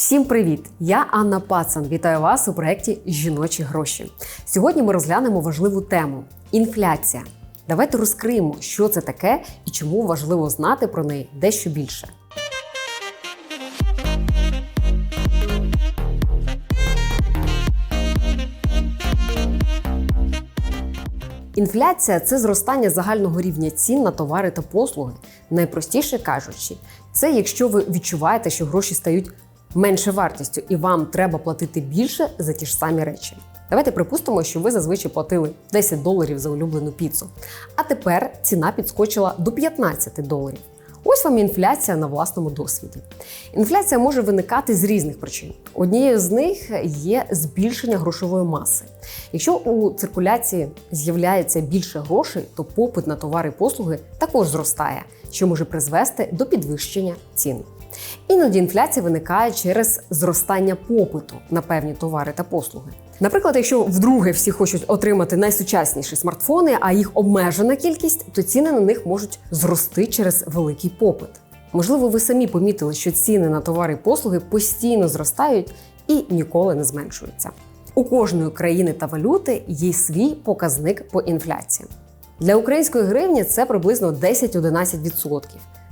Всім привіт! Я Анна Пацан. Вітаю вас у проєкті Жіночі гроші. Сьогодні ми розглянемо важливу тему інфляція. Давайте розкриємо, що це таке і чому важливо знати про неї дещо більше. Інфляція це зростання загального рівня цін на товари та послуги. Найпростіше кажучи, це якщо ви відчуваєте, що гроші стають менше вартістю, і вам треба платити більше за ті ж самі речі. Давайте припустимо, що ви зазвичай платили 10 доларів за улюблену піцу. А тепер ціна підскочила до 15 доларів. Ось вам інфляція на власному досвіді. Інфляція може виникати з різних причин. Однією з них є збільшення грошової маси. Якщо у циркуляції з'являється більше грошей, то попит на товари і послуги також зростає, що може призвести до підвищення цін. Іноді інфляція виникає через зростання попиту на певні товари та послуги. Наприклад, якщо вдруге всі хочуть отримати найсучасніші смартфони, а їх обмежена кількість, то ціни на них можуть зрости через великий попит. Можливо, ви самі помітили, що ціни на товари і послуги постійно зростають і ніколи не зменшуються. У кожної країни та валюти є свій показник по інфляції. Для української гривні це приблизно 10-11%.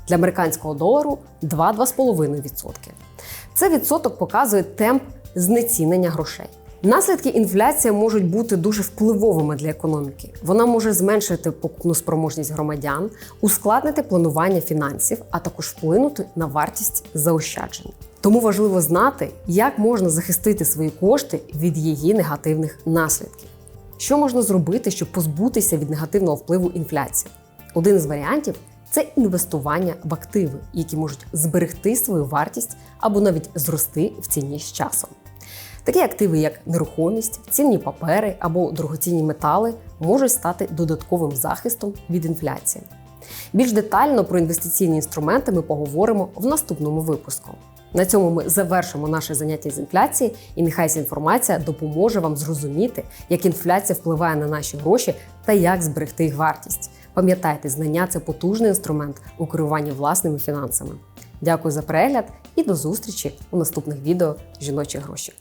Для американського долару 2-2,5%. Це відсоток показує темп знецінення грошей. Наслідки інфляції можуть бути дуже впливовими для економіки. Вона може зменшити покупну спроможність громадян, ускладнити планування фінансів, а також вплинути на вартість заощаджень. Тому важливо знати, як можна захистити свої кошти від її негативних наслідків. Що можна зробити, щоб позбутися від негативного впливу інфляції? Один з варіантів це інвестування в активи, які можуть зберегти свою вартість або навіть зрости в ціні з часом. Такі активи, як нерухомість, цінні папери або дорогоцінні метали, можуть стати додатковим захистом від інфляції. Більш детально про інвестиційні інструменти ми поговоримо в наступному випуску. На цьому ми завершимо наше заняття з інфляції, і нехай ця інформація допоможе вам зрозуміти, як інфляція впливає на наші гроші та як зберегти їх вартість. Пам'ятайте, знання це потужний інструмент у керуванні власними фінансами. Дякую за перегляд і до зустрічі у наступних відео жіночі гроші.